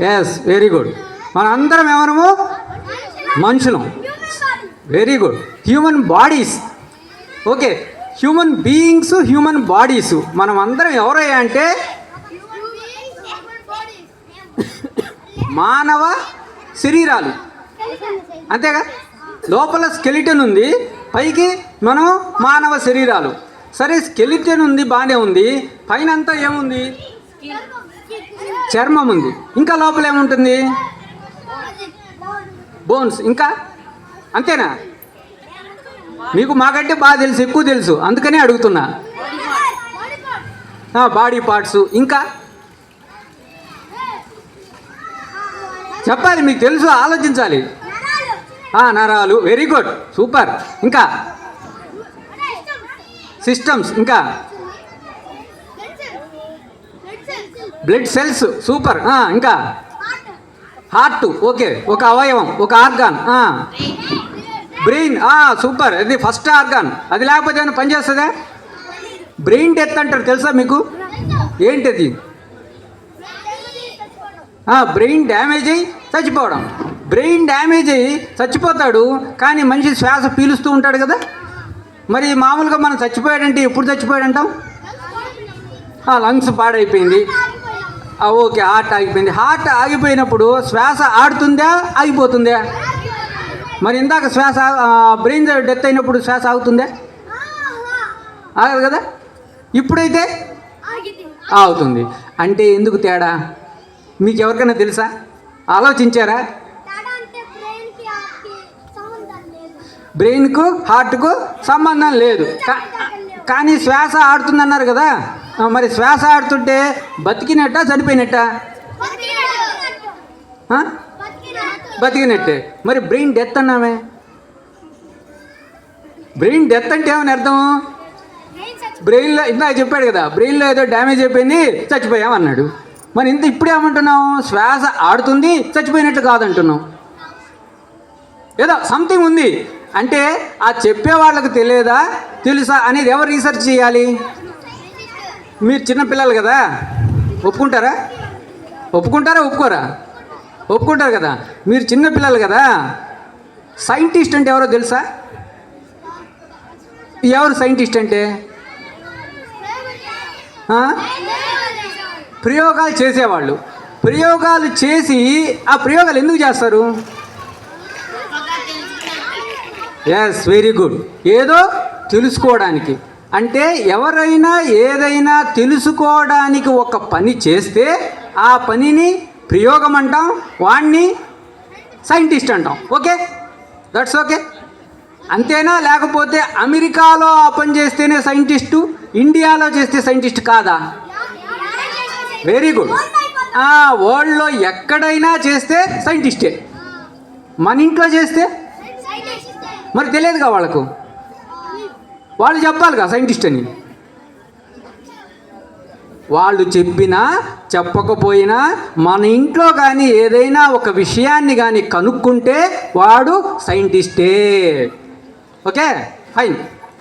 Yes very good మనందరం ఎవరము? మనుషులం. Very good human bodies okay human beings human bodies మనం అందరం ఎవరయ్యా అంటే? మానవ శరీరాలు. అంతేగా? లోపల స్కెలిటన్ ఉంది. పైకి మనం మానవ శరీరాలు. సరే స్కెలిటన్ ఉంది బాగానే ఉంది. పైన అంతా ఏముంది? చర్మం ఉంది. ఇంకా లోపల ఏముంటుంది? బోన్స్. ఇంకా? అంతేనా? మీకు మాకంటే బాగా తెలుసు ఎక్కువ తెలుసు. అందుకనే అడుగుతున్నా. Body parts. ఇంకా? చెప్పాలి మీకు తెలుసు ఆలోచించాలి. నరాలు. Very good. సూపర్. ఇంకా? సిస్టమ్స్. ఇంకా? బ్లడ్ సెల్స్ సూపర్ ఇంకా? హార్ట్ ఓకే ఒక అవయవం ఒక ఆర్గాన్ బ్రెయిన్ సూపర్ అది ఫస్ట్ ఆర్గాన్ అది లేకపోతే ఏమైనా పనిచేస్తుందా బ్రెయిన్ డెత్ అంటారు తెలుసా మీకు? ఏంటది? బ్రెయిన్ డ్యామేజ్ అయ్యి చచ్చిపోవడం. బ్రెయిన్ డ్యామేజ్ అయ్యి చచ్చిపోతాడు కానీ మనిషి శ్వాస పీలుస్తూ ఉంటాడు కదా? మరి మామూలుగా మనం చచ్చిపోయాడంటే ఎప్పుడు చచ్చిపోయాడంటాం? లంగ్స్ పాడైపోయింది. ఓకే హార్ట్ ఆగిపోయింది. హార్ట్ ఆగిపోయినప్పుడు శ్వాస ఆడుతుందా ఆగిపోతుందా? మరి ఇందాక శ్వాస బ్రెయిన్ డెత్ అయినప్పుడు శ్వాస ఆగుతుందా? ఆగదు కదా? ఇప్పుడైతే అవుతుంది అంటే ఎందుకు తేడా? మీకు ఎవరికైనా తెలుసా? ఆలోచించారా? బ్రెయిన్కు హార్ట్కు సంబంధం లేదు. కా- కానీ శ్వాస ఆడుతుందన్నారు కదా? మరి శ్వాస ఆడుతుంటే బతికినట్ట చనిపోయినట్ట? బతికినట్టే. మరి బ్రెయిన్ డెత్ అన్నామే. బ్రెయిన్ డెత్ అంటే ఏమని అర్థం? బ్రెయిన్లో ఇందాక చెప్పాడు కదా బ్రెయిన్లో ఏదో డ్యామేజ్ అయిపోయింది చచ్చిపోయాం అన్నాడు. మరి ఇంత ఇప్పుడేమంటున్నావు శ్వాస ఆడుతుంది చచ్చిపోయినట్టు కాదంటున్నాం ఏదో సంథింగ్ ఉంది. అంటే ఆ చెప్పే వాళ్ళకు తెలియదా? తెలుసా? అనేది ఎవరు రీసెర్చ్ చేయాలి? మీరు చిన్నపిల్లలు కదా? ఒప్పుకుంటారా? ఒప్పుకుంటారా ఒప్పుకోరా? ఒప్పుకుంటారు కదా. మీరు చిన్నపిల్లలు కదా? సైంటిస్ట్ అంటే ఎవరో తెలుసా? ఎవరు సైంటిస్ట్ అంటే? ప్రయోగాలు చేసేవాళ్ళు. ప్రయోగాలు చేసి ఆ ప్రయోగాలు ఎందుకు చేస్తారు? ఎస్ వెరీ గుడ్ ఏదో తెలుసుకోవడానికి. అంటే ఎవరైనా ఏదైనా తెలుసుకోవడానికి ఒక పని చేస్తే ఆ పనిని ప్రయోగం అంటాం వాణ్ణి సైంటిస్ట్ అంటాం. ఓకే? దట్స్ ఓకే అంతేనా? లేకపోతే అమెరికాలో ఆ పని చేస్తేనే సైంటిస్టు ఇండియాలో చేస్తే సైంటిస్ట్ కాదా? వెరీ గుడ్ వరల్డ్లో ఎక్కడైనా చేస్తే సైంటిస్టే. మన ఇంట్లో చేస్తే? మరి తెలియదుగా వాళ్ళకు? వాళ్ళు చెప్పాలిగా సైంటిస్ట్ అని. వాళ్ళు చెప్పినా చెప్పకపోయినా మన ఇంట్లో కానీ ఏదైనా ఒక విషయాన్ని కానీ కనుక్కుంటే వాడు సైంటిస్టే ఓకే? ఫైన్